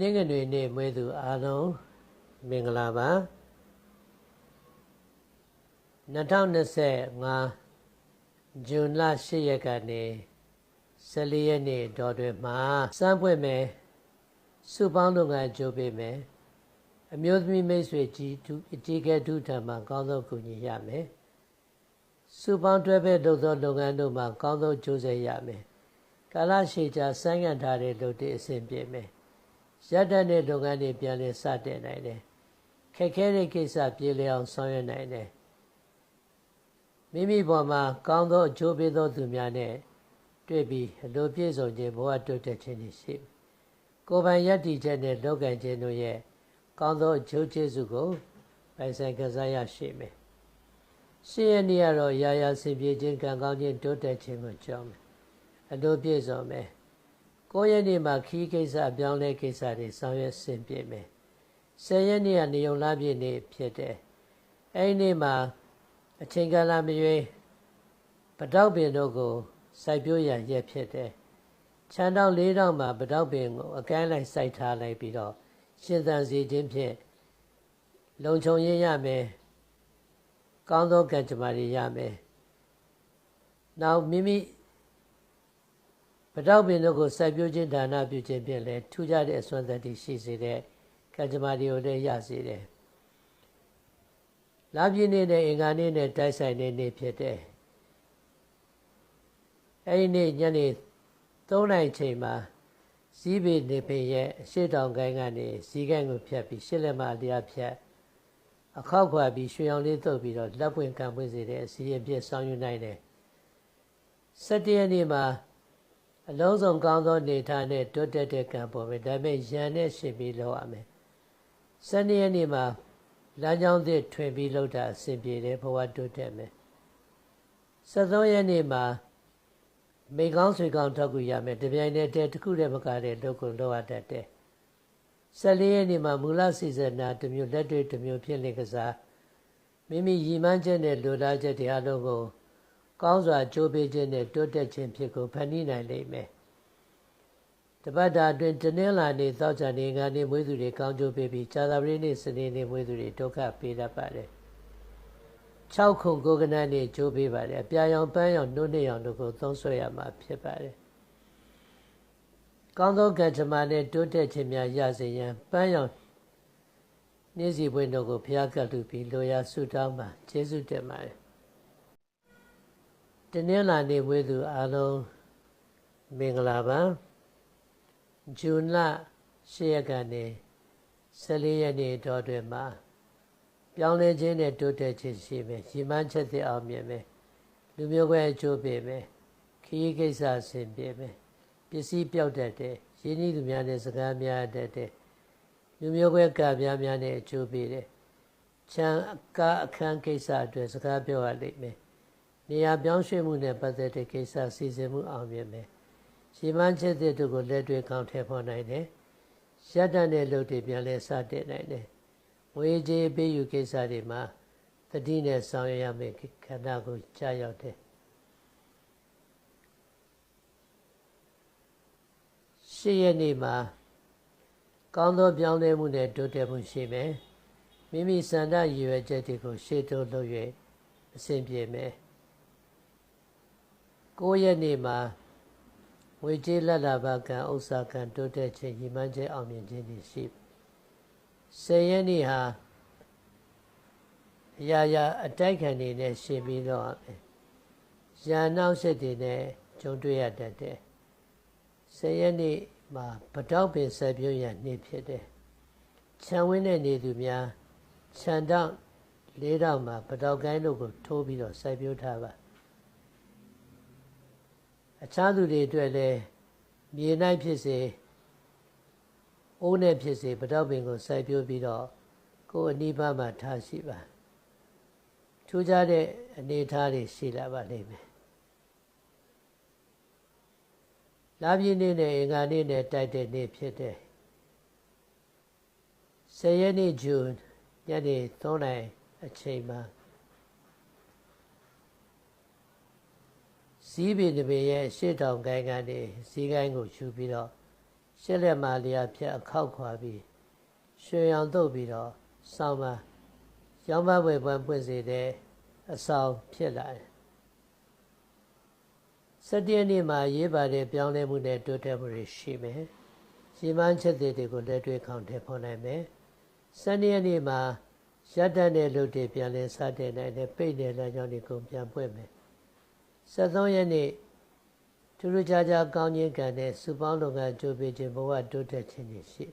တနင်္ဂနွေနေ့မွေးသူအားလုံးမင်္ဂလာပါ2025ဇွန်လ10ရက်ကနေ14ရက်နေ့တော်တွင်မှာစမ်းပွင့်မယ်စုပေါင်းလုပ်ငန်းကြိုးပေးမယ်အမျိုးသမီးမိတ်ဆွေကြီးအကြီးကဲဒုထံမှာကောင်းသောကူညီရမယ်စုပေါင်းတွဲဖက်လုပ်သောလုပ်ငန်းတို့မှာကောင်းသောကြိုးစားရမယ်ကာလရှည်ကြာဆိုင်းငံ့ထားတဲ့လုပ်တဲ့အဆင်ပြေမယ် ရပ်တန့်တဲ့လုပ်ငန်းတွေပြန်လည်စတင်နိုင်တယ်ခက်ခဲတဲ့ကိစ္စပြေလည်အောင်ဆောင်ရွက်နိုင်တယ်မိမိပေါ်မှာကောင်းသောအကျိုးပေးသောသူများနဲ့တွေ့ပြီးအလိုပြည့်စုံခြင်းဘဝတိုးတက်ခြင်းရှိကိုယ်ပိုင်ယက်တီချက်နဲ့လောကံခြင်းတို့ရဲ့ကောင်းသောအကျိုးကျေးဇူးကိုပိုင်ဆိုင်ကစားရရှိမယ်ရှင်းရနေရတော့ရာရာစင်ပြေခြင်းကံကောင်းခြင်းတိုးတက်ခြင်းကိုကြောင်းမယ်အလိုပြည့်စုံမယ် 9ရက်နေ့မှာခီးကိစ္စအပြောင်းလဲကိစ္စတွေဆောင်ရွက်ဆင်ပြေမယ်10ရက်နေ့ကနေုံလာပြည့်နေ့ဖြစ်တယ်အဲဒီနေ့မှာအချိန်ကာလမရွေးပတောက်ပင်တို့ကိုစိုက်ပျိုးရန်ရက်ဖြစ်တယ်ခြံတောက်လေးတောက်မှာပတောက်ပင်ကိုအကဲလိုက်စိုက်ထားလိုက်ပြီးတော့ရှင်သန်စေခြင်းဖြင့်လုံခြုံရေးရမယ်ကောင်းသောကံကြမ္မာတွေရမယ်နောက်မိမိ ပတောက်ပင်တို့ကိုစိုက်ပျိုးခြင်းဒါနပြုခြင်းဖြင့်လည်းထူးခြားတဲ့အစွမ်းသတ္တိရှိစေတဲ့ကံကြမ္မာတွေကိုလည်းရစေတယ်။လာပြည့်နေ့နဲ့အင်္ဂါနေ့နဲ့တိုက်ဆိုင်တဲ့နေ့ဖြစ်တယ်။အဲဒီနေ့ညနေ3နိုင်ချိန်မှာဇီးပေနေပင်ရဲ့အရှိတောင်ကိုင်းကနေဇီးကိုင်းကိုဖြတ်ပြီးရှစ်လက်မအလျားဖြတ်အခောက်ခွာပြီးရွှေအောင်လေးတုပ်ပြီးတော့လက်ပွင့်ကံပွင့်စေတဲ့အစီရင်ပြည့်ဆောင်ယူနိုင်တယ်။၁၇ရက်နေ့မှာ အလုံးစုံကောင်းသောနေထားနဲ့တွတ်တက်တဲ့ကံပေါ်မယ်ဒါပေမဲ့ယံနဲ့ရှင်ပြီးလောက်ရမယ်။၁၂ရက်နေ့မှာလမ်းကြောင်းသစ်ထွင်ပြီးလောက်တာအဆင်ပြေတယ်ဘဝတွတ်တက်မယ်။၁၃ရက်နေ့မှာမိကောင်းဆွေကောင်းထောက်ကူရမယ်တပြိုင်တည်းတည်းတစ်ခုတည်းမကတဲ့လုပ်ကိုလုပ်ရတတ်တယ်14ရက်နေ့မှာမူလစီစနာတစ်မျိုးလက်တွေ့တစ်မျိုးဖြစ်လေကစားမိမိရည်မှန်းချက်နဲ့လိုလားချက်တွေအလုံးကို ကောင်းစွာကြိုးပေးခြင်းနဲ့တိုးတက်ခြင်းဖြစ်ကိုဖန်တီးနိုင်လိမ့်မယ်တပတ်တာအတွင်းတနင်္လာနေ့သောကြာနေ့ငါနေ့မွေးသူတွေကောင်းကျိုးပေးပြီးဇာတာပတိနေ့စနေနေ့မွေးသူတွေဒုက္ခပေးတတ်ပါတယ်6ခုကိုကနန်းနေကြိုးပေးပါတယ်အပြာရောင်ပန်းရောင်နှုတ်နှစ်ရောင်တို့ကိုသုံးဆွဲရမှာဖြစ်ပါတယ်ကောင်းသောကံဓမ္မနဲ့တိုးတက်ခြင်းများရစေရန်ပန်းရောင်နေ့စီပွင့်တို့ကိုဘုရားကလူပြီးလိုရာဆုတောင်းမှာကျေးဇူးတင်ပါတယ် တနင်္လာနေ့ဝေသူအားလုံးမင်္ဂလာပါဇွန်လ10ရက်ကနေ14ရက်နေ့တော်တွင်မှာပြောင်းလဲခြင်းနဲ့တိုးတက်ခြင်းရှိမယ်ရည်မှန်းချက်သစ်အောင်မြင်မယ်လူမျိုးကွဲအကျိုးပေးမယ်ခရီးကိစ္စဆင်ပြေမယ်ပစ္စည်းပြောက်တတ်တယ်ရင်းနှီးသူများနဲ့စကားများတတ်တယ်လူမျိုးကွဲကများများနဲ့အကျိုးပေးတယ်ချမ်းကားအခန်းကိစ္စအတွက်စကားပြောရလိမ့်မယ် နေရာပြောင်းရွှေ့မှုနဲ့ပတ်သက်တဲ့ကိစ္စစီစဉ်မှုအောင်မြင်မယ်ရည်မှန်းချက်သစ်တို့ကိုလက်တွေ့ကောင်းထည့်ဖော်နိုင်တယ်ရပ်တန့်တဲ့လုပ်တွေပြန်လဲစတင်နိုင်တယ်ငွေကြေးပေးယူကိစ္စတွေမှာတတိနဲ့ဆောင်ရွက်ရမယ့်ခန္ဓာကိုကြာရောက်တယ်ရှစ်ရက်နေ့မှာကောင်းသောပြောင်းလဲမှုနဲ့တိုးတက်မှုရှိမယ်မိမိစန္ဒရည်ရွယ်ချက်တွေကိုရှေ့တိုးလုပ်၍အဆင်ပြေမယ် 9ရက်နေ့မှာဝေကျေးလက်လာဘကံဥစ္စာကံတိုးတက်ခြင်းညီမှန်းခြင်းအောင်မြင်ခြင်းတွေရှိ10ရက်နေ့ဟာအရာရာအတိုက်ခံနေနဲ့ရှင်ပြီးတော့ရန်နောက်ဆက်တွေနဲ့ကြုံတွေ့ရတတ်တယ်10ရက်နေ့မှာပတောက်ပင်ဆက်ပြုံးရနေ့ဖြစ်တယ်ခြံဝင်းတဲ့နေသူများခြံတောက်လေးတောက်မှာပတောက်ကိုင်းတို့ကိုထိုးပြီးတော့စိုက်ပျိုးထားပါ အခြားသူတွေအတွက်လည်းမြေ၌ဖြစ်စေအိုးနဲ့ဖြစ်စေပတောက်ပင်ကိုစိုက်ပျိုးပြီးတော့ကိုယ်အနိဗ္ဗာန်မှာထားရှိပါထူးခြားတဲ့အနေအထားတွေရှိလာပါလိမ့်မယ်လာပြည့်နေ့နဲ့အင်္ဂါနေ့နဲ့တိုက်တဲ့နေ့ဖြစ်တယ်ဆယ်ရက်နေ့ဇွန်ညနေ3နာရီအချိန်မှာ ဇီးပင်တပင်ရဲ့ရှေ့တောင်ကိုင်းကနေဇီးကိုင်းကိုယူပြီးတော့ရှစ်လက်မာလျာဖြတ်အခောက်ခွာပြီးရွှေရောင်တုပ်ပြီးတော့ဆောင်းပါရောင်းပါဝယ်ပွဲပွင့်စေတဲ့အဆောင်ဖြစ်လာတယ်စတည့်နေ့မှာရေးပါတဲ့ပြောင်းလဲမှုနဲ့တိုးတက်မှုတွေရှိမယ်။ရှင်မန်းချက်တွေကိုလက်တွေ့ခေါင်ထည့်ဖော်နိုင်မယ်။စနေနေ့မှာရတ္တနဲ့လူတွေပြန်လည်စတင်နိုင်တဲ့ပိတ်တဲ့လမ်းကြောင်းတွေကိုပြန်ပွင့်မယ်။ 73ရက်နေ့ထူးထူးခြားခြားကောင်းခြင်းကံနဲ့စုပေါင်းလုပ်ငန်းကြိုးပေးခြင်းဘဝတိုးတက်ခြင်းတွေရှိ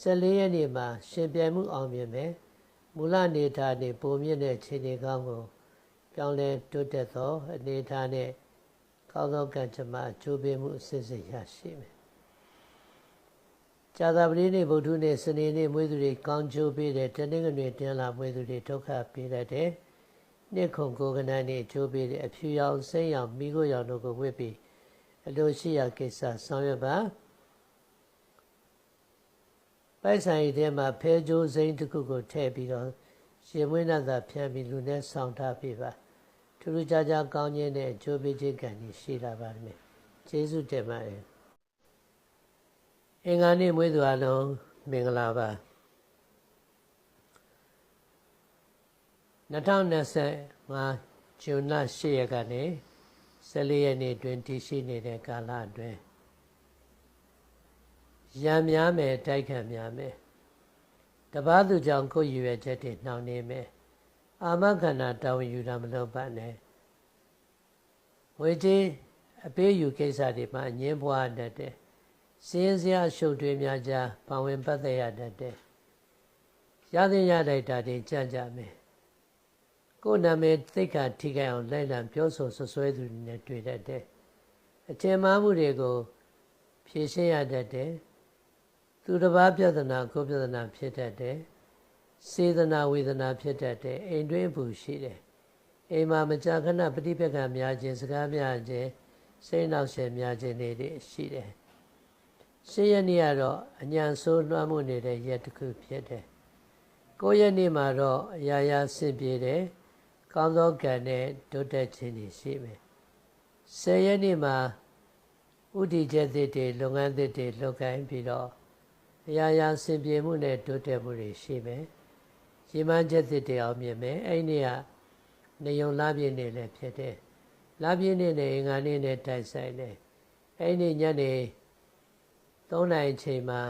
14ရက်နေ့မှာရှင်ပြိုင်မှုအောင်မြင်မယ်။မူလနေထားနေပုံမြင့်တဲ့ခြေနေကောင်းကိုပြောင်းလဲတိုးတက်သောအနေထားနဲ့ကောင်းသောကံကြမ္မာအကျိုးပေးမှုအစစ်စစ်ရရှိမယ်။ဇာတာပတိနေ့ဗုဒ္ဓနေ့စနေနေ့မွေးသူတွေကောင်းကျိုးပေးတယ်တနင်္ဂနွေတင်လာမွေးသူတွေဒုက္ခပေးတတ်တယ်။ နှစ်ခုကိုကနန်းနေ့အကျိုးပေးတယ်အဖြူရောင်စိမ့်ရောင်မိခိုးရောင်တို့ကိုဝတ်ပြီးအလိုရှိရာကိစ္စဆောင်ရွက်ပါပိုက်ဆိုင်ထဲမှာဖဲကြိုးစိမ့်တစ်ခုကိုထည့်ပြီးတော့ရှင်မွေးနာသာဖြန်းပြီးလူနဲ့ဆောင်ထားပြပါ။ထူးထူးခြားခြားကောင်းခြင်းနဲ့အကျိုးပေးခြင်းကံကြီးရှိလာပါမယ်ကျေးဇူးတင်ပါတယ်အင်္ဂါနေ့မွေးသူအလုံးမင်္ဂလာပါ 2025ဇွန်လ10ရက်ကနေ14ရက်နေ့တွင်တည်ရှိနေတဲ့ကာလအတွင်းရံများမယ်တိုက်ခတ်များမယ်တပားသူကြောင့်ကိုယ်ရွယ်ချက်တွေနှောင့်နေမယ်အာမခန္ဓာတာဝန်ယူတာမလုပ်ပါနဲ့ဝေကြီးအပေးယူကိစ္စတွေမှာငင်းပွားတတ်တယ်စင်းစရာရှုပ်ထွေးများကြားပါဝင်ပတ်သက်ရတတ်တယ်ရသင့်ရလိုက်တာတွေကြံ့ကြမယ် ကိုယ်နာမည်သိက္ခာထိခိုက်အောင်လိုက်လံပြောဆိုဆွဆွဲသူတွေနဲ့တွေ့တတ်တယ်အကျဉ်းမားမှုတွေကိုဖြေရှင်းရတတ်တယ်သူတစ်ပါးပြဿနာကိုပြဿနာဖြစ်တတ်တယ်စေတနာဝေဒနာဖြစ်တတ်တယ်အိမ်တွင်းဘူးရှိတယ်အိမ်မှာမကြာခဏပฏิပက္ခများခြင်းစကားများခြင်းစိတ်နောက်ဆက်များခြင်းတွေရှိတယ်ရှင်းရနေ့ကတော့အညံဆိုးလွှမ်းမိုးနေတဲ့ရက်တစ်ခုဖြစ်တယ်ကိုရက်နေ့မှာတော့အရာရာဆင်ပြေတယ် ကောင်းသောကံနဲ့တိုးတက်ခြင်းတွေရှိမယ်ဆယ်ရက်နေ့မှာဥတီချက်သစ်တွေလုပ်ငန်းသစ်တွေလုပ်ကိုင်းပြီးတော့အရာရာဆင်ပြေမှုနဲ့တိုးတက်မှုတွေရှိမယ်ရေမှန်းချက်သစ်တွေအောင်မြင်မယ်အဲ့ဒီကနေုံလာပြည့်နေလည်းဖြစ်တယ်လာပြည့်နေနဲ့အင်္ဂါနေ့နဲ့တိုက်ဆိုင်တယ်အဲ့ဒီညနေ3နိုင်ချိန်မှာ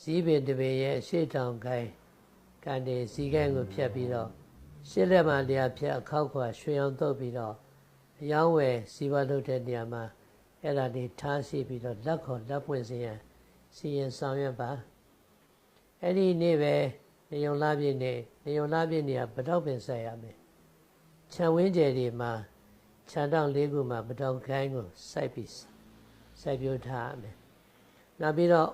ဇီးပင်တပင်ရဲ့ရှေ့တောင်ကိုင်းကနေဇီးကိုင်းကိုဖြတ်ပြီးတော့ ရှစ်လက်မှလျာဖြတ်အခောက်ခွာရွှေအောင်တုပ်ပြီးတော့အယောင်းဝယ်စီးပွားလုပ်တဲ့နေရာမှာအဲ့ဒါတွေထားရှိပြီးတော့လက်ခေါ်လက်ပွင့်စေရန်စီရင်ဆောင်ရွက်ပါအဲ့ဒီနေ့ပဲနေုံလာပြည့်နေနေုံလာပြည့်နေကပတောက်ပင်ဆက်ရမယ်ခြံဝင်းကျယ်တွေမှာခြံတောင်လေးခုမှာပတောက်ခိုင်းကိုစိုက်ပြီးစိုက်ပြိုးထားရမယ်နောက်ပြီးတော့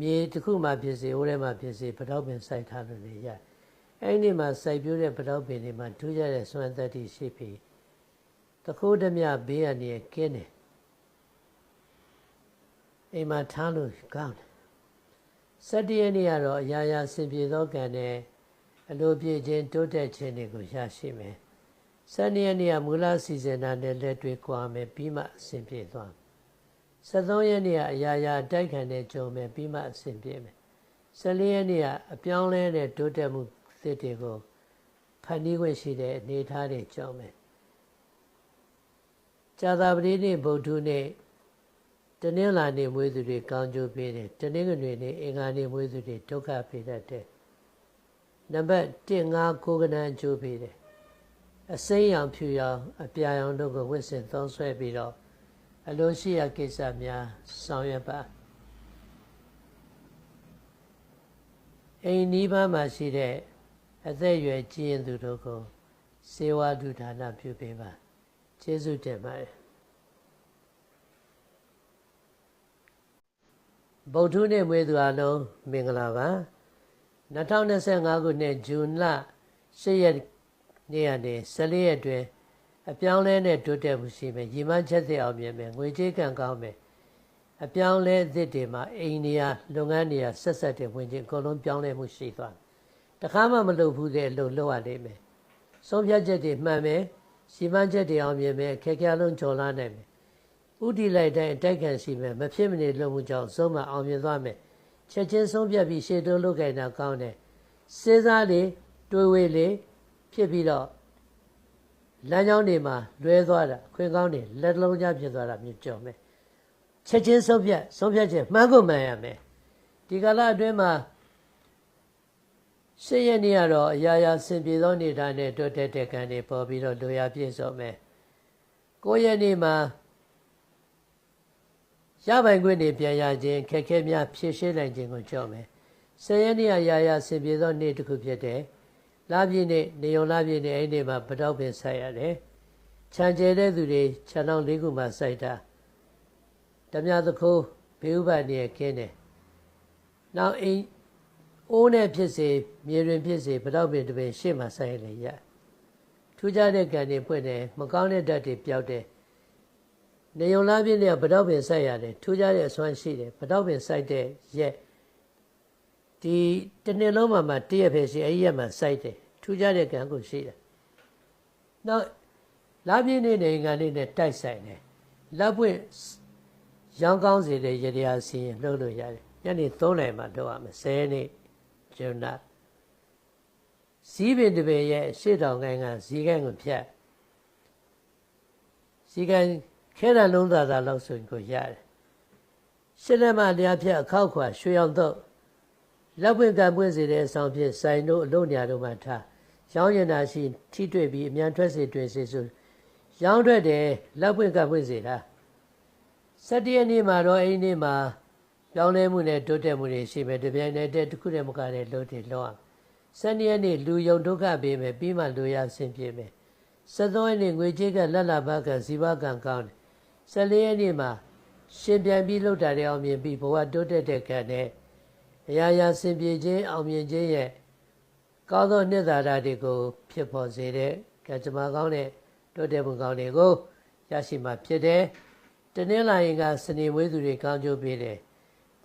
မြေတစ်ခုမှဖြစ်စေဟိုထဲမှာဖြစ်စေပတောက်ပင်စိုက်ထားလို့လေရ အဲ့ဒီမှာစိုက်ပြိုးတဲ့ပတောက်ပင်တွေမှာထူးခြားတဲ့စွမ်းသက်တည်ရှိပြီးတခိုးဓမြဘေးရနေကင်းတယ်အိမ်မှာထားလို့ကောင်းတယ်၁၇ရက်နေ့ကတော့အရာရာဆင်ပြေသောကံနဲ့အလိုပြည့်ခြင်းတိုးတက်ခြင်းတွေကိုရရှိမယ်။၁၂ရက်နေ့ကမူလစီစဉ်တာနဲ့လက်တွေ့ကွာမယ်ပြီးမှအဆင်ပြေသွား။၁၃ရက်နေ့ကအရာရာတိုက်ခံတဲ့ကြုံမယ်ပြီးမှအဆင်ပြေမယ်။၁၄ရက်နေ့ကအပြောင်းလဲတဲ့တိုးတက်မှု သစ်တွေကိုဖန်တီးခွင့်ရှိတဲ့အနေအထားတွေကြုံမယ်။ဇာတာပတိနေ့ဗုဒ္ဓနေ့တနင်္လာနေ့မွေးသူတွေကောင်းကျိုးပေးတယ်တနင်္ဂနွေနေ့အင်္ဂါနေ့မွေးသူတွေဒုက္ခပေးတတ်တယ်နံပါတ်1 5ကိုကနန်းကျိုးပေးတယ်အစိမ်းရောင်ဖြူရောင်အပြာရောင်တို့ကိုဝစ်စင်သုံးဆွဲပြီးတော့အလိုရှိရာကိစ္စများဆောင်ရွက်ပါအိမ်နီးပါးမှာရှိတဲ့ အသက်အရွယ်ကြီးရင်သူတို့ကိုစေဝါဒုဌာနပြုပေးပါကျေးဇူးတင်ပါတယ်ဗုဒ္ဓနေ့မွေးသူအလုံးမင်္ဂလာပါ2025ခုနှစ်ဇွန်လ10ရက်နေ့ကနေ14ရက်တွင်အပြောင်းလဲနဲ့တိုးတက်မှုရှိမယ်ရည်မှန်းချက်သစ်အောင်မြင်မယ်ငွေကြေးကံကောင်းမယ်အပြောင်းလဲသစ်တွေမှာအိန္ဒိယလုပ်ငန်းတွေဆက်ဆက်တဲ့ဝင်ခြင်းအကုန်လုံးပြောင်းလဲမှုရှိသွားတ ခါမှမလုပ်ဘူးတဲ့အလုပ်လုပ်ရလိမ့်မယ်ဆုံးဖြတ်ချက်တွေမှန်မယ်ရည်မှန်းချက်တွေအောင်မြင်မယ်ခက်ခဲလုံးကျော်လာနိုင်မယ်ဥတီလိုက်တဲ့အတိုက်ခံစီမယ်မဖြစ်မနေလုပ်မှုကြောင့်ဆုံးမအောင်မြင်သွားမယ်ချက်ချင်းဆုံးဖြတ်ပြီးရှေ့တိုးလုပ်ကြတာကောင်းတယ်စဉ်းစားလေတွေးဝေးလေဖြစ်ပြီးတော့လမ်းကြောင်းတွေမှာလွဲသွားတာခွင်ကောင်းတွေလက်လုံးကြားဖြစ်သွားတာမျိုးကြော်မယ်ချက်ချင်းဆုံးဖြတ်ဆုံးဖြတ်ချက်မှန်ကုန်မှန်ရမယ်ဒီကာလအတွင်းမှာ ရှေ့ရနေရတော့အရာရာဆင်ပြေသောနေထိုင်နဲ့တွတ်တက်တဲ့ကံတွေပေါ်ပြီးတော့လိုရာပြည့်စုံမယ်ကိုယ့်ရဲ့နေမှာရပိုင်ခွင့်တွေပြန်ရခြင်းခက်ခဲများဖြည့်ရှင်းနိုင်ခြင်းကိုကြောက်မယ်ဆယ်ရက်နေ့အရာရာဆင်ပြေသောနေ့တစ်ခုဖြစ်တဲ့လာပြည့်နေ့နေုံလာပြည့်နေ့အဲ့ဒီမှာပတောက်ပင်ဆိုင်ရတယ်ခြံကျဲတဲ့သူတွေခြံတော်လေးခုမှာစိုက်တာဓမြသခိုးဘေဥပနေခင်းတယ်နောက်အိမ် အိုးနဲ့ဖြစ်စေမြေတွင်ဖြစ်စေပတောက်ပင်တစ်ပင်ရှေ့မှာဆိုင်ရလေရထူးခြားတဲ့ကံတွေဖွင့်တယ်မကောင်းတဲ့ဓာတ်တွေပျောက်တယ်နေုံလားပြည့်တဲ့ပတောက်ပင်ဆိုင်ရတယ်ထူးခြားတဲ့အစွမ်းရှိတယ်ပတောက်ပင်ဆိုင်တဲ့ရက်ဒီတစ်နှစ်လုံးမှာမှတည့်ရပဲရှိအဲ့ဒီရက်မှာစိုက်တယ်ထူးခြားတဲ့ကံကိုရှိတယ်နောက်လာပြည့်နေနေကံလေးနဲ့တိုက်ဆိုင်တယ်လက်ပွင့်ရောင်းကောင်းစေတဲ့ရတရားစီရင်လှုပ်လို့ရတယ်ညနေ3နာရီမှလုပ်ရမယ်10နေ့ ဂျုံနာဇီးပင်တပင်ရဲ့ရှေ့တောင်ကိုင်းကဇီးကိုင်းကိုဖြတ်ဇီးကိုင်းခဲတံလုံးသာသာလောက်ဆိုရင်ကိုရတယ်ရှစ်လက်မတရားဖြတ်အခောက်ခွာရွှေအောင်တော့လက်ပွင့်ကံပွင့်စေတဲ့အဆောင်ဖြင့်ဆိုင်တို့အလုံးညာတို့မှထားရောင်းရင်သာရှိထိတွေ့ပြီးအမြန်ထွက်စေတွေ့စေဆိုရောင်းထွက်တယ်လက်ပွင့်ကံပွင့်စေတာစတရနေ့မှာတော့အဲ့ဒီနေ့မှာ ပြောင်းလဲမှုနဲ့တိုးတက်မှုတွေရှိမယ်တပြိုင်တည်းတစ်ခုတည်းမကတဲ့လို့တွေလောအောင်စနေရက်နေ့လူယုံဒုက္ခပေးမယ်ပြီးမှလူရဆင်ပြေမယ်စသောရက်နေ့ငွေကြေးကလက်လာဘကဇီဝကံကောင်းတယ်14ရက်နေ့မှာရှင်ပြန်ပြီးလှုပ်တာတွေအောင်မြင်ပြီးဘဝတိုးတက်တဲ့ကံနဲ့အရာရာဆင်ပြေခြင်းအောင်မြင်ခြင်းရဲ့ကောင်းသောနှစ်သာရတွေကိုဖြစ်ပေါ်စေတဲ့ကံကြမ္မာကောင်းတဲ့တိုးတက်မှုကောင်းတွေကိုရရှိမှဖြစ်တယ်။တနင်္လာရင်ကစနေမွေးသူတွေကောင်းကျိုးပေးတယ်။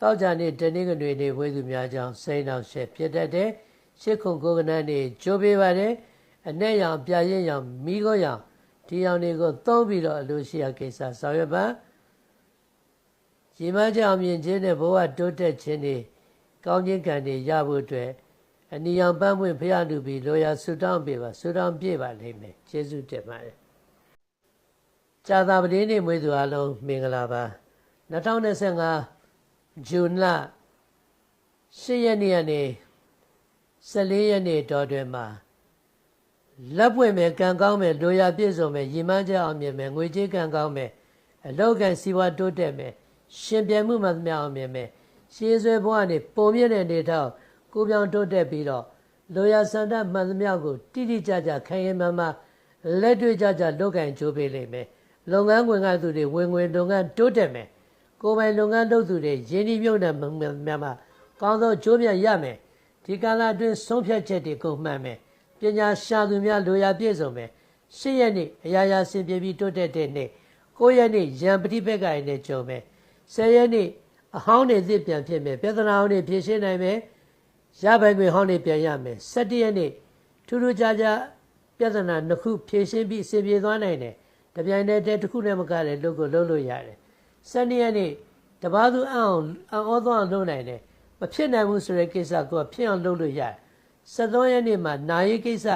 တောက်ကြနေ့တနင်္ဂနွေနေ့မွေးသူများကြောင့်စိတ်နှောက်ရှက်ဖြစ်တတ်တယ်။ရှစ်ခုကိုကနန်းနေ့ကျိုးပေးပါတယ်။အ내ရောင်ပြရင်ရောင်မိခိုးရောင်ဒီရောင်တွေကိုသုံးပြီးတော့အလိုရှိရာကိစ္စဆောင်ရွက်ပါ။ရေမကြောင်မြင်ခြင်းနဲ့ဘဝတိုးတက်ခြင်းတွေကောင်းခြင်းကံတွေရဖို့အတွက်အနီရောင်ပန်းပွင့်ဖရလူပြီးလောရာဆူတောင်းပေးပါဆူတောင်းပြပါလိမ့်မယ်ကျေးဇူးတင်ပါတယ်ကြာသာပတိနေ့မွေးသူအလုံးမင်္ဂလာပါ2025 ဇွန်လ10ရက်နေ့ကနေ14ရက်နေ့တော်တွင်မှာလက်ပွင့်မယ်ကံကောင်းမယ်လိုရာပြည့်စုံမယ်ရည်မှန်းချက်အောင်မြင်မယ်ငွေကြေးကံကောင်းမယ်အလောက်ကန်စီဝါတိုးတက်မယ်ရှင်ပြမှုမှသမျှအောင်မြင်မယ်ရှေးဆွဲဘဝနေပုံမြင့်တဲ့နေထောက်ကိုပြောင်တိုးတက်ပြီးတော့လိုရာစန္ဒမှန်သမျှကိုတိတိကျကျခိုင်ရင်မှမှလက်တွေ့ကြကြလုပ်ကင်ကြိုးပေးလိမ့်မယ်လုပ်ငန်းဝင်ကသူတွေဝင်ဝင်လုပ်ငန်းတိုးတက်မယ် ကိုယ်ပိုင်လုပ်ငန်းလုပ်သူတွေရင်းနှီးမြှုပ်နှံမှမှမှကောင်းသောကြိုးမြတ်ရမယ်ဒီကာလအတွင်းဆုံးဖြတ်ချက်တွေကိုမှန်မယ်ပညာရှာသူများလိုရာပြည့်စုံမယ်ရှစ်ရက်နေ့အရာရာဆင်ပြေပြီးတိုးတက်တဲ့နေ့ကိုရက်နေ့ရံပฏิပက္ခရနဲ့ကြုံမယ်ဆယ်ရက်နေ့အဟောင်းတွေသစ်ပြန်ဖြစ်မယ်ပြဿနာဟောင်းတွေဖြေရှင်းနိုင်မယ်ရပိုင်ခွင့်ဟောင်းတွေပြန်ရမယ်၁၇ရက်နေ့ထူးထူးခြားခြားပြဿနာနှစ်ခုဖြေရှင်းပြီးအစီပြေသွားနိုင်တယ်တပြိုင်တည်းတစ်ခုနဲ့မကလည်းလုပ်ကိုလုပ်လို့ရတယ် ၁၂ရက်နေ့တပားသူအအောင်အောသွားအောင်လုပ်နိုင်တယ်မဖြစ်နိုင်ဘူးဆိုတဲ့ကိစ္စကိုဖြစ်အောင်လုပ်လို့ရတယ်၁၃ရက်နေ့မှာနာရေးကိစ္စ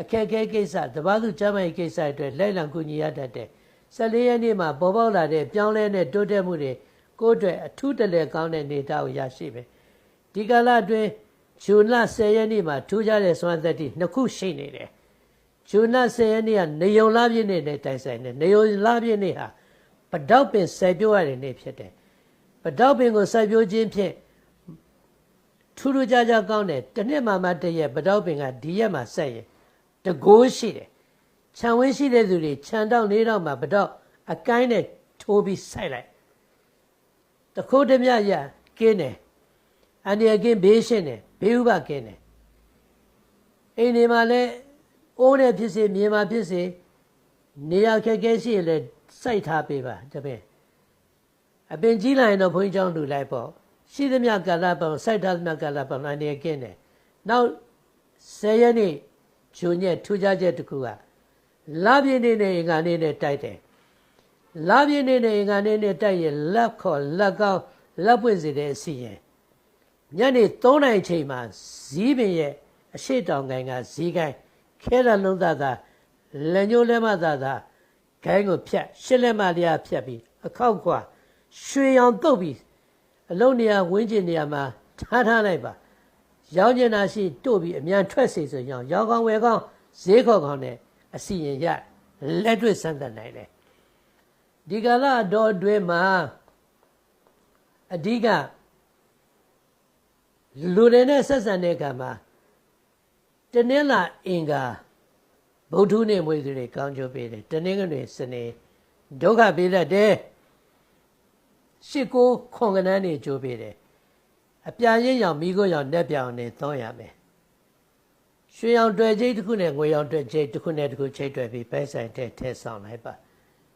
အခက်အခဲကိစ္စတပားသူကျမ်းမာရေးကိစ္စအတွက်လိုက်လံကူညီရတတ်တယ်၁၄ရက်နေ့မှာပေါ်ပေါက်လာတဲ့ပြောင်းလဲတဲ့တိုးတက်မှုတွေကိုယ့်အတွက်အထူးတလဲကောင်းတဲ့နေသားကိုရရှိမယ်ဒီကာလအတွင်းဂျွန်လ10ရက်နေ့မှာထူးခြားတဲ့စွမ်းသက်တည်နှစ်ခုရှိနေတယ်ဂျွန်လ10ရက်နေ့ကနေယုံလာပြည့်နေ့နဲ့တိုင်ဆိုင်တယ်နေယုံလာပြည့်နေ့ဟာ ပတောက်ပင်စိုက်ပျိုးရတဲ့နေ့ဖြစ်တယ်ပတောက်ပင်ကိုစိုက်ပျိုးခြင်းဖြင့်ထူးထူးခြားခြားကောင်းတယ်တစ်နှစ်မှမှတည့်ရက်ပတောက်ပင်ကဒီရက်မှာဆက်ရင်တကိုးရှိတယ်ခြံဝင်းရှိတဲ့သူတွေခြံတောက်လေးတော့မှပတောက်အကိုင်းနဲ့ထိုးပြီးစိုက်လိုက်တခိုးတမြရကင်းတယ်အန္တရာယ်ကင်းဘေးရှင်းတယ်ဘေးဥပကင်းတယ်အိမ်တွေမှာလည်းအိုးနဲ့ဖြစ်စေမြေမှာဖြစ်စေနေရာခက်ခဲရှိရင်လည်း စိုက်ထားပေးပါတပည့်အပင်ကြီးလာရင်တော့ဘုန်းကြီးကျောင်းလူလိုက်ပေါ့ရှိသမျှကာလပေါင်းစိုက်ထားသမျှကာလပေါင်းအန္တရာယ်ကင်းတယ်နောက်10ရက်နေ့ဂျုံညက်ထူးခြားချက်တစ်ခုကလပြည့်နေ့နဲ့အင်္ဂါနေ့နဲ့တိုက်တယ်လာပြင်းနေနေငါနေနေတိုက်ရင်လက်ခေါ်လက်ကောင်းလက်ပွင့်စေတဲ့အစီရင်ညနေ3နိုင်ချိန်မှာဇီးပင်ရဲ့အရှိတောင်ကိုင်းကဇီးကိုင်းခဲရလုံးသားသာလက်ညိုးလက်မသားသာ ခိုင်းကိုဖြတ်ရှစ်လက်မလျာဖြတ်ပြီးအခောက်ကွာရွှေရောင်တုတ်ပြီးအလုံးနေရာဝင်းကျင်နေရာမှာထားထားလိုက်ပါရောင်းကျင်တာရှိတို့ပြီးအမြန်ထွက်စေဆိုရင်ရောင်းကောင်းဝယ်ကောင်းဈေးခေါ်ကောင်းနဲ့အစီရင်ရလက်တွေ့စမ်းသပ်နိုင်တယ်ဒီကလာတော်အတွင်းမှာအဓိကလူတွေနဲ့ဆက်ဆံတဲ့အခါမှာတနင်္လာအင်္ဂါ ဗုဒ္ဓနဲ့မွေးသူတွေကောင်းကျိုးပေးတယ်တနင်္ဂနွေစနေဒုက္ခပေးတတ်တယ်ရှစ်ကိုခွန်ကနန်းနေကျိုးပေးတယ်အပြာရင်းရောင်မိခိုးရောင်နဲ့ပြောင်နေသုံးရမယ်ရွှေရောင်တွေ့ချိတ်တစ်ခုနဲ့ငွေရောင်တွေ့ချိတ်တစ်ခုနဲ့တစ်ခုချိတ်တွေ့ပြီးပဲဆိုင်တဲ့ထဲဆောင်လိုက်ပါ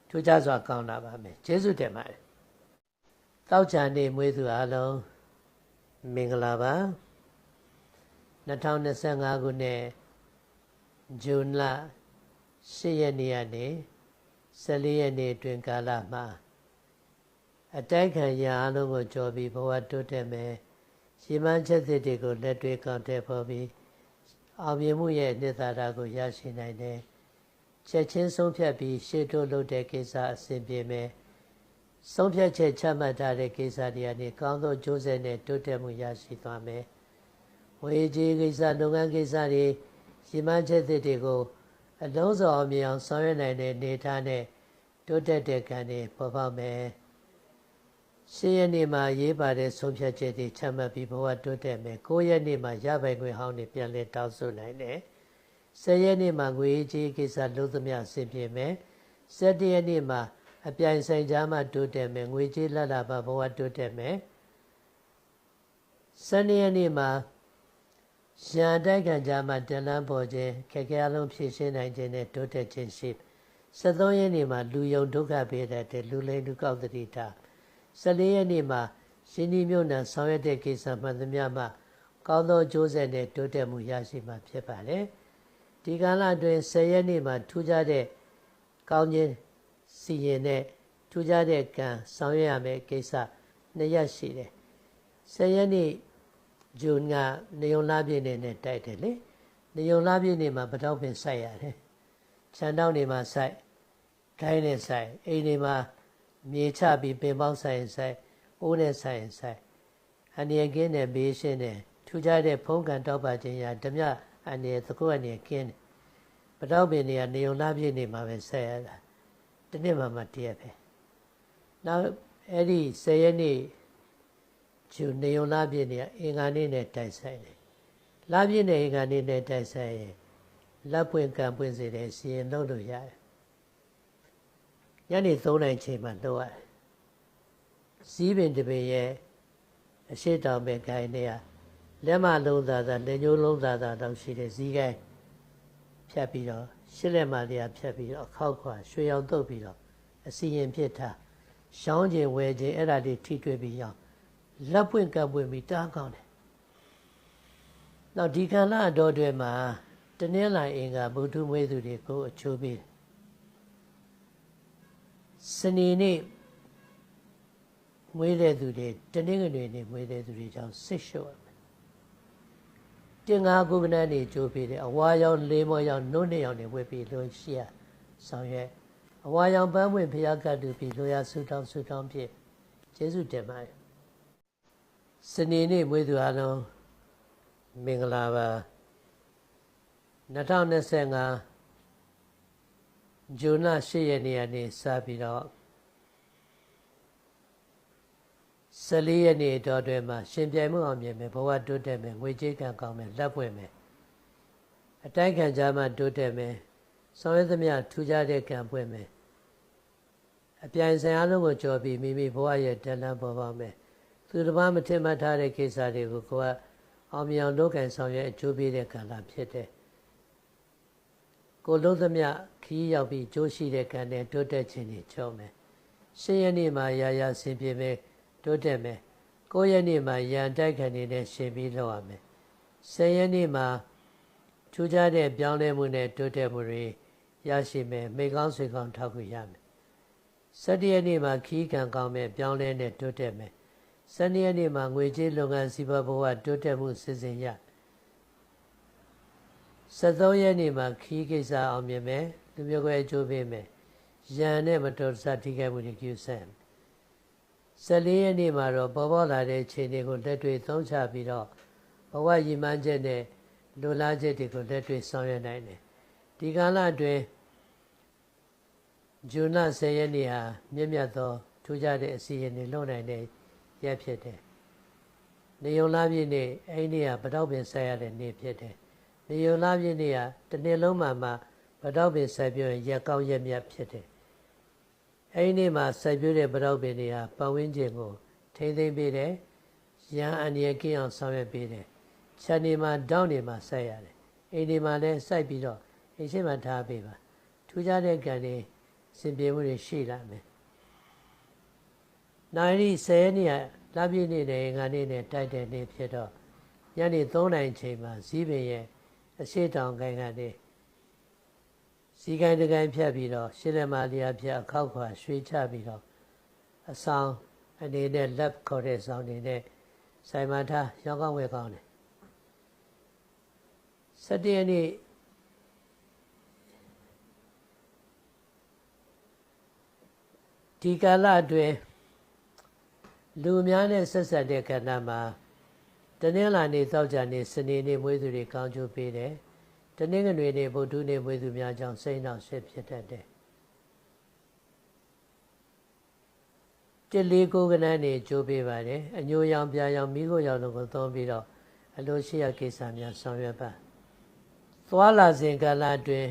ထူးခြားစွာကောင်းလာပါမယ်ကျေးဇူးတင်ပါတယ်တောက်ချာနေမွေးသူအားလုံးမင်္ဂလာပါ2025ခုနှစ် ဇွန်လ10ရက်နေ့ကနေ14ရက်နေ့အတွင်းကာလမှာအတိုက်ခံရအားလုံးကိုကြော်ပြီးဘဝတိုးတက်မယ်ရှင်းမှန်းချက်တွေကိုလက်တွေ့ကောက်တဲ့ပေါ်ပြီးအောင်မြင်မှုရဲ့နှစ်သာရကိုရရှိနိုင်တယ်ချက်ချင်းဆုံးဖြတ်ပြီးရှေ့တိုးလုပ်တဲ့ကိစ္စအဆင်ပြေမယ်ဆုံးဖြတ်ချက်ချမှတ်ထားတဲ့ကိစ္စတွေကနေကောင်းသောကျိုးဆက်နဲ့တိုးတက်မှုရရှိသွားမယ်ဝေကြီးကိစ္စလုပ်ငန်းကိစ္စတွေ ရှင်းမှန်းချက်တွေကိုအလုံးစုံအောင်မြင်အောင်ဆောင်ရွက်နိုင်တဲ့နေထားနဲ့တိုးတက်တဲ့ကံတွေပေါ်ပေါက်မယ်ရှင်းရနေ့မှာရေးပါတဲ့ဆုံးဖြတ်ချက်တွေချမှတ်ပြီးဘဝတိုးတက်မယ်၉ရက်နေ့မှာရပိုင်ခွင့်ဟောင်းတွေပြန်လည်တောင်းဆိုနိုင်တယ်၁၀ရက်နေ့မှာငွေကြေးကိစ္စလုံးသမျှဆင်ပြေမယ်၁၇ရက်နေ့မှာအပြိုင်ဆိုင်ကြားမှာတိုးတက်မယ်ငွေကြေးလက်လာပါဘဝတိုးတက်မယ်၁၂ရက်နေ့မှာ ရန်တိုက်ခံကြားမှာတန်လန်းပေါ်ခြင်းခက်ခဲအလုံးဖြည့်ရှင်းနိုင်ခြင်းနဲ့တိုးတက်ခြင်းရှိ73ရက်နေ့မှာလူယုံဒုက္ခပေးတတ်တဲ့လူလိမ်လူကောက်တတိတာ14ရက်နေ့မှာရှင်ဒီမြို့နယ်ဆောင်ရွက်တဲ့ကိစ္စမှန်သမျှမှာကောင်းသောကြိုးဆက်နဲ့တိုးတက်မှုရရှိမှာဖြစ်ပါတယ်ဒီကာလအတွင်း10ရက်နေ့မှာထူးခြားတဲ့ကောင်းခြင်းစီရင်တဲ့ထူးခြားတဲ့ကံဆောင်ရွက်ရမယ့်ကိစ္စနှစ်ရက်ရှိတယ်10ရက်နေ့ ဂျွန်ကနေုံလာပြည့်နေနဲ့တိုက်တယ်လေနေုံလာပြည့်နေမှာပတောက်ပင်စိုက်ရတယ်ခြံတောင်းနေမှာစိုက်ခိုင်းနေစိုက်အိမ်နေမှာမြေချပြီးပင်ပေါင်းဆိုင်ဆိုင်အိုးနဲ့ဆိုင်ဆိုင်အနေကင်းနဲ့ဘေးရှင်းနဲ့ထူးခြားတဲ့ဖုံးကန်တောက်ပါခြင်းရာဓမြအနေသကုအနေကင်းတယ်ပတောက်ပင်တွေကနေုံလာပြည့်နေမှာပဲဆက်ရတာတနေ့မှမတည့်ရပဲနောက်အဲ့ဒီ10ရက်နေ့ ကျူနေုံလာပြည့်နေအင်္ဂါနေ့နဲ့တိုက်ဆိုင်တယ်လာပြည့်နေအင်္ဂါနေ့နဲ့တိုက်ဆိုင်ရင်လက်ပွင့်ကံပွင့်စေတဲ့စီရင်လုပ်လို့ရတယ်ညနေ3နိုင်ချိန်မှာလုပ်ရတယ်စည်းပင်တပင်ရဲ့အရှိတောင်ပဲခိုင်းနေရလက်မလုံးသားသားလက်ညှိုးလုံးသားသားတောင်ရှိတဲ့ဇီးကိုင်းဖြတ်ပြီးတော့ရှစ်လက်မလေးဖြတ်ပြီးတော့အခောက်ခွာရွှေရောင်တုပ်ပြီးတော့အစီရင်ဖြစ်တာရှောင်းခြင်းဝယ်ခြင်းအဲ့ဒါတွေထိတွေ့ပြီးရော လက်ပွင့်ကပ်ပွင့်ပြီးတားကောင်းတယ်။နောက်ဒီကံလာတော်တွေမှာတနင်္လာအင်္ဂါဗုဒ္ဓမွေးသူတွေကိုအချိုးပေးတယ်။စနေနေ့မွေးတဲ့သူတွေတနင်္ဂနွေနေ့မွေးတဲ့သူတွေကြောင့်ဆစ်ရှုပ်တင်ငါကုဗနန်နေကြိုးပေးတယ်အဝါရောင်လေးမောရောင်နှုတ်နှစ်ရောင်နေဝေပြီးလို့ရှိရဆောင်ရွက်အဝါရောင်ပန်းပွင့်ဖျားကတ်တူပြီးလိုရဆူတောင်းဆူတောင်းဖြစ်ကျေးဇူးတင်ပါတယ် စနေနေ့မွေးသူအားလုံးမင်္ဂလာပါ2025ဇွန်လ10ရက်နေ့ကနေစပြီးတော့14ရက်နေ့တော်တွင်မှာရှင်ပြိုင်မှုအောင်မြင်မယ်ဘဝတိုးတက်မယ်ငွေကြေးကံကောင်းမယ်လက်ပွင့်မယ်အတိုက်ခံကြမှာတိုးတက်မယ်ဆောင်ရွက်သမျှထူးခြားတဲ့ကံပွင့်မယ်အပြိုင်ဆိုင်အလုံးကိုကြော်ပြီးမိမိဘဝရဲ့တလန်းပေါ်ပါမယ် သူတစ်ပါးမထင်မှတ်ထားတဲ့ကိစ္စတွေကိုကိုယ်ကအောင်မြင်အောင်လုပ်ကင်ဆောင်ရွက်အကျိုးပေးတဲ့ကံလာဖြစ်တယ်ကိုလုံးသမျှခီးရောက်ပြီးကြိုးရှိတဲ့ကံနဲ့တိုးတက်ခြင်းတွေကြော်မယ်ရှင်းရနေ့မှာရာရာဆင်ပြေမယ်တိုးတက်မယ်9ရက်နေ့မှာရန်တိုက်ခံနေတဲ့ရှင်ပြီးလောက်ရမယ်10ရက်နေ့မှာထူးခြားတဲ့ပြောင်းလဲမှုနဲ့တိုးတက်မှုတွေရရှိမယ်မိကောင်းဆွေကောင်းထောက်ခုရမယ်17ရက်နေ့မှာခီးကံကောင်းမဲ့ပြောင်းလဲနဲ့တိုးတက်မယ် 12ရက်နေ့မှာငွေကြေးလုပ်ငန်းစီးပွားဘဝတိုးတက်မှုစစ်စင်ရ73ရက်နေ့မှာခီးကိစ္စအောင်မြင်မယ်လူမျိုးကွဲအကျိုးပေးမယ်ရန်နဲ့မတော်တဆထိခိုက်မှုတွေကျူဆက်14ရက်နေ့မှာတော့ပေါ်ပေါ်လာတဲ့ခြေတွေကိုလက်တွေ့သုံးချပြီးတော့ဘဝရည်မှန်းချက်နဲ့လူလားချက်တွေကိုလက်တွေ့ဆောင်ရွက်နိုင်တယ်ဒီကာလအတွင်းဂျွန်လ10ရက်နေ့ဟာမြင့်မြတ်သောထူးခြားတဲ့အစီအစဉ်တွေလုပ်နိုင်တဲ့ ရက်ဖြစ်တယ်။နေုံလားပြည့်နေ့အဲ့ဒီနေ့ကဗတောက်ပင်ဆက်ရတဲ့နေ့ဖြစ်တယ်။နေုံလားပြည့်နေ့ကတစ်နေ့လုံးမှာမှဗတောက်ပင်ဆက်ပြရင်ရက်ကောင်းရက်မြတ်ဖြစ်တယ်။အဲ့ဒီနေ့မှာဆက်ပြတဲ့ဗတောက်ပင်တွေဟာပတ်ဝန်းကျင်ကိုထိမ့်သိမ့်ပေးတယ်။ရန်အန္တရာယ်ကင်းအောင်ဆောင်ရွက်ပေးတယ်။ခြံနေမှာတောင်းနေမှာဆက်ရတယ်။အိမ်ဒီမှာလည်းစိုက်ပြီးတော့အိမ်ရှိမှထားပေးပါ။ထူးခြားတဲ့ကံတွေစင်ပြေမှုတွေရှိလာမယ်။ နိုင်ရီ10နှစ်လပြည့်နေ့နဲ့ငါနေ့နဲ့တိုက်တဲ့နေ့ဖြစ်တော့ညနေ3နာရီချိန်မှာဇီးပင်ရဲ့အရှိတောင်ကိုင်းကနေစီကိုင်းတကိုင်းဖြတ်ပြီးတော့ရှင်းလက်မလျာဖြတ်အခောက်ခွာရွှေချပြီးတော့အဆောင်အနေနဲ့လက်ခေါ်တဲ့ဆောင်နေနဲ့ဆိုင်မထားရောင်းကောင်းဝယ်ကောင်းတယ်စတည့်ရက်နေ့ဒီကာလအတွင်း လူများနဲ့ဆက်ဆက်တဲ့ကဏ္ဍမှာတနင်္လာနေ့သောကြာနေ့စနေနေ့မွေးသူတွေကောင်းကျိုးပေးတယ်။တနင်္ဂနွေနေ့ဗုဒ္ဓနေ့မွေးသူများကြောင့်စိတ်နှောက်ရှက်ဖြစ်တတ်တယ်။တလေးကိုကနန်းနေကြိုးပေးပါတယ်။အညိုရောင်ပြာရောင်မိခိုရောင်တို့ကိုသုံးပြီးတော့အလိုရှိရကိစ္စများဆောင်ရွက်ပါ။သွားလာစဉ်ကာလအတွင်း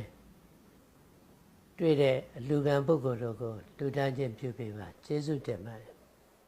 တွေ့တဲ့အလူကံပုဂ္ဂိုလ်တို့ကိုလူတန်းချင်းပြုပေးပါကျေးဇူးတင်ပါတယ်